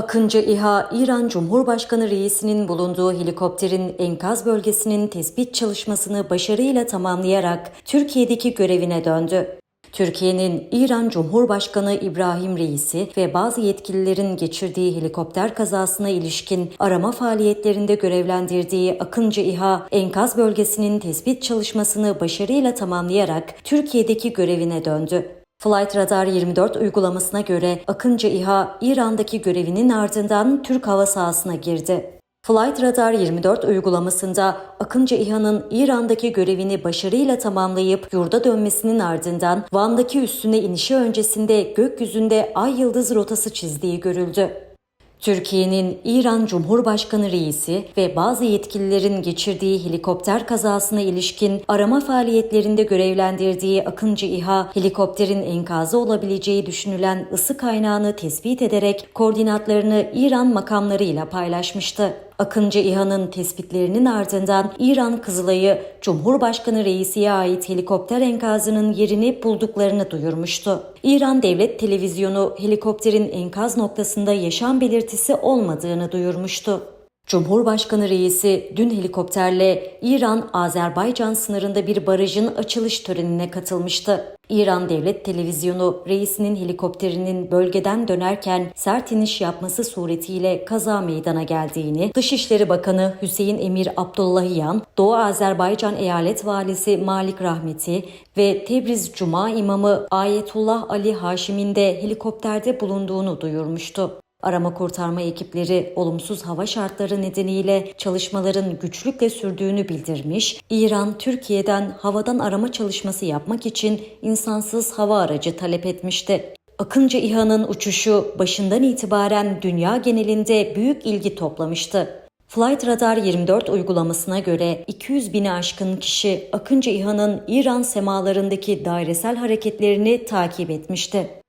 Akıncı İHA, İran Cumhurbaşkanı reisinin bulunduğu helikopterin enkaz bölgesinin tespit çalışmasını başarıyla tamamlayarak Türkiye'deki görevine döndü. Türkiye'nin İran Cumhurbaşkanı İbrahim Reisi ve bazı yetkililerin geçirdiği helikopter kazasına ilişkin arama faaliyetlerinde görevlendirdiği Akıncı İHA, enkaz bölgesinin tespit çalışmasını başarıyla tamamlayarak Türkiye'deki görevine döndü. Flight Radar 24 uygulamasına göre Akıncı İHA, İran'daki görevinin ardından Türk hava sahasına girdi. Flight Radar 24 uygulamasında Akıncı İHA'nın İran'daki görevini başarıyla tamamlayıp yurda dönmesinin ardından Van'daki üstüne inişi öncesinde gökyüzünde ay yıldız rotası çizdiği görüldü. Türkiye'nin İran Cumhurbaşkanı reisi ve bazı yetkililerin geçirdiği helikopter kazasına ilişkin arama faaliyetlerinde görevlendirdiği Akıncı İHA, helikopterin enkazı olabileceği düşünülen ısı kaynağını tespit ederek koordinatlarını İran makamlarıyla paylaşmıştı. Akıncı İHA'nın tespitlerinin ardından İran Kızılay'ı Cumhurbaşkanı Reisi'ye ait helikopter enkazının yerini bulduklarını duyurmuştu. İran Devlet Televizyonu helikopterin enkaz noktasında yaşam belirtisi olmadığını duyurmuştu. Cumhurbaşkanı reisi dün helikopterle İran-Azerbaycan sınırında bir barajın açılış törenine katılmıştı. İran Devlet Televizyonu reisinin helikopterinin bölgeden dönerken sert iniş yapması suretiyle kaza meydana geldiğini, Dışişleri Bakanı Hüseyin Emir Abdullahiyan, Doğu Azerbaycan Eyalet Valisi Malik Rahmeti ve Tebriz Cuma İmamı Ayetullah Ali Haşim'in de helikopterde bulunduğunu duyurmuştu. Arama kurtarma ekipleri olumsuz hava şartları nedeniyle çalışmaların güçlükle sürdüğünü bildirmiş, İran Türkiye'den havadan arama çalışması yapmak için insansız hava aracı talep etmişti. Akıncı İHA'nın uçuşu başından itibaren dünya genelinde büyük ilgi toplamıştı. Flight Radar 24 uygulamasına göre 200 bini aşkın kişi Akıncı İHA'nın İran semalarındaki dairesel hareketlerini takip etmişti.